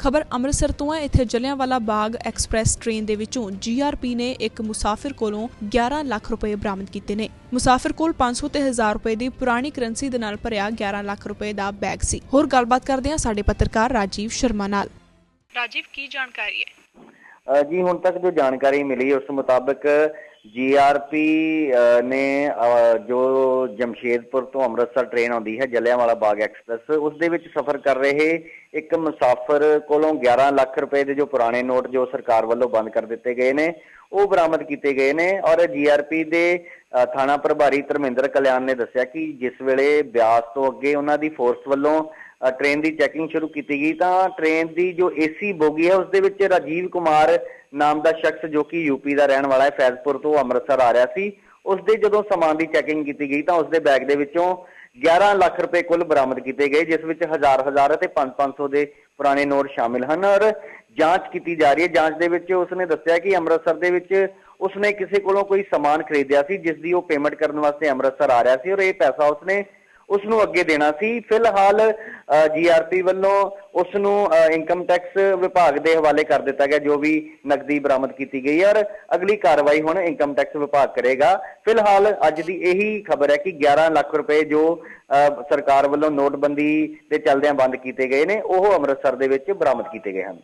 ਖਬਰ ਅੰਮ੍ਰਿਤਸਰ ਤੋਂ ਹੈ। ਇੱਥੇ ਜਲਿਆਂਵਾਲਾ ਬਾਗ ਐਕਸਪ੍ਰੈਸ ਟ੍ਰੇਨ ਦੇ ਵਿੱਚੋਂ ਜੀਆਰਪੀ ਨੇ ਇੱਕ ਮੁਸਾਫਿਰ ਕੋਲੋਂ 11 ਲੱਖ ਰੁਪਏ ਬਰਾਮਦ ਕੀਤੇ ਨੇ। ਮੁਸਾਫਿਰ ਕੋਲ 500 ਤੇ 1000 ਰੁਪਏ ਦੀ ਪੁਰਾਣੀ ਕਰੰਸੀ ਦੇ ਨਾਲ ਭਰਿਆ 11 ਲੱਖ ਰੁਪਏ ਦਾ ਬੈਗ ਸੀ। ਹੋਰ ਗੱਲਬਾਤ ਕਰਦੇ ਹਾਂ ਸਾਡੇ ਪੱਤਰਕਾਰ ਰਾਜੀਵ ਸ਼ਰਮਾ ਨਾਲ। ਰਾਜੀਵ ਕੀ ਜਾਣਕਾਰੀ ਹੈ? ਜੀ ਹੁਣ ਤੱਕ ਜੋ ਜਾਣਕਾਰੀ ਮਿਲੀ ਉਸ ਮੁਤਾਬਕ ਜੀਆਰਪੀ ਨੇ ਅ, ਜੋ ਜਮਸ਼ੇਦਪੁਰ ਤੋਂ ਅੰਮ੍ਰਿਤਸਰ ਟ੍ਰੇਨ ਆਉਂਦੀ ਹੈ ਜਲਿਆਂਵਾਲਾ ਬਾਗ ਐਕਸਪ੍ਰੈਸ ਉਸ ਦੇ ਵਿੱਚ ਸਫ਼ਰ ਕਰ ਰਹੇ ਇੱਕ ਮੁਸਾਫਰ ਕੋਲੋਂ 11 ਲੱਖ ਰੁਪਏ ਦੇ ਜੋ ਪੁਰਾਣੇ ਨੋਟ ਜੋ ਸਰਕਾਰ ਵੱਲੋਂ ਬੰਦ ਕਰ ਦਿੱਤੇ ਗਏ ਨੇ। ਉਹ ਬਰਾਮਦ ਕੀਤੇ ਗਏ ਨੇ ਔਰ ਜੀਆਰਪੀ ਦੇ ਅ, ਥਾਣਾ ਪ੍ਰਭਾਰੀ ਧਰਮਿੰਦਰ ਕਲਿਆਣ ਨੇ ਦੱਸਿਆ ਕਿ ਜਿਸ ਵੇਲੇ ਬਿਆਸ ਤੋਂ ਅੱਗੇ ਉਹਨਾਂ ਦੀ ਫੋਰਸ ਵੱਲੋਂ ਅ, ਟ੍ਰੇਨ ਦੀ ਚੈਕਿੰਗ ਸ਼ੁਰੂ ਕੀਤੀ ਗਈ ਤਾਂ ਟ੍ਰੇਨ ਦੀ ਜੋ ਏਸੀ ਬੋਗੀ ਹੈ ਉਸ ਦੇ ਵਿੱਚ ਰਾਜੀਵ ਕੁਮਾਰ ਨਾਮ ਦਾ ਸ਼ਖਸ ਜੋ ਕਿ ਯੂਪੀ ਦਾ ਰਹਿਣ ਵਾਲਾ ਹੈ ਫੈਜ਼ਪੁਰ ਤੋਂ ਅੰਮ੍ਰਿਤਸਰ ਆ ਰਿਹਾ ਸੀ। ਉਸ ਦੇ ਜਦੋਂ ਸਮਾਨ ਦੀ ਚੈਕਿੰਗ ਕੀਤੀ ਗਈ ਤਾਂ ਉਸ ਦੇ ਬੈਗ ਦੇ ਵਿੱਚੋਂ 11 ਲੱਖ ਰੁਪਏ ਕੁੱਲ ਬਰਾਮਦ ਕੀਤੇ ਗਏ, ਜਿਸ ਵਿੱਚ ਹਜ਼ਾਰ ਹਜ਼ਾਰ ਅਤੇ 5-500 ਦੇ ਪੁਰਾਣੇ ਨੋਟ ਸ਼ਾਮਿਲ ਹਨ ਔਰ ਜਾਂਚ ਕੀਤੀ ਜਾ ਰਹੀ ਹੈ। ਜਾਂਚ ਦੇ ਵਿੱਚ ਉਸਨੇ ਦੱਸਿਆ ਕਿ ਅੰਮ੍ਰਿਤਸਰ ਦੇ ਵਿੱਚ ਉਸਨੇ ਕਿਸੇ ਕੋਲੋਂ ਕੋਈ ਸਮਾਨ ਖਰੀਦਿਆ ਸੀ, ਜਿਸ ਦੀ ਉਹ ਪੇਮੈਂਟ ਕਰਨ ਵਾਸਤੇ ਅੰਮ੍ਰਿਤਸਰ ਆ ਰਿਹਾ ਸੀ ਔਰ ਇਹ ਪੈਸਾ ਉਸਨੇ ਉਸ ਨੂੰ ਅੱਗੇ ਦੇਣਾ ਸੀ। ਫਿਲਹਾਲ ਜੀਆਰਪੀ ਵੱਲੋਂ ਉਸ ਨੂੰ ਇਨਕਮ ਟੈਕਸ ਵਿਭਾਗ ਦੇ ਹਵਾਲੇ ਕਰ ਦਿੱਤਾ ਗਿਆ ਜੋ ਵੀ ਨਕਦੀ ਬਰਾਮਦ ਕੀਤੀ ਗਈ ਹੈ। ਔਰ ਅਗਲੀ ਕਾਰਵਾਈ ਹੁਣ ਇਨਕਮ ਟੈਕਸ ਵਿਭਾਗ ਕਰੇਗਾ। ਫਿਲਹਾਲ ਅੱਜ ਦੀ ਇਹੀ ਖਬਰ ਹੈ ਕਿ 11 ਲੱਖ ਰੁਪਏ ਜੋ ਅ, ਸਰਕਾਰ ਵੱਲੋਂ ਨੋਟਬੰਦੀ ਦੇ ਚੱਲਦਿਆਂ ਬੰਦ ਕੀਤੇ ਗਏ ਨੇ ਉਹ ਅੰਮ੍ਰਿਤਸਰ ਦੇ ਵਿੱਚ ਬਰਾਮਦ ਕੀਤੇ ਗਏ ਹਨ।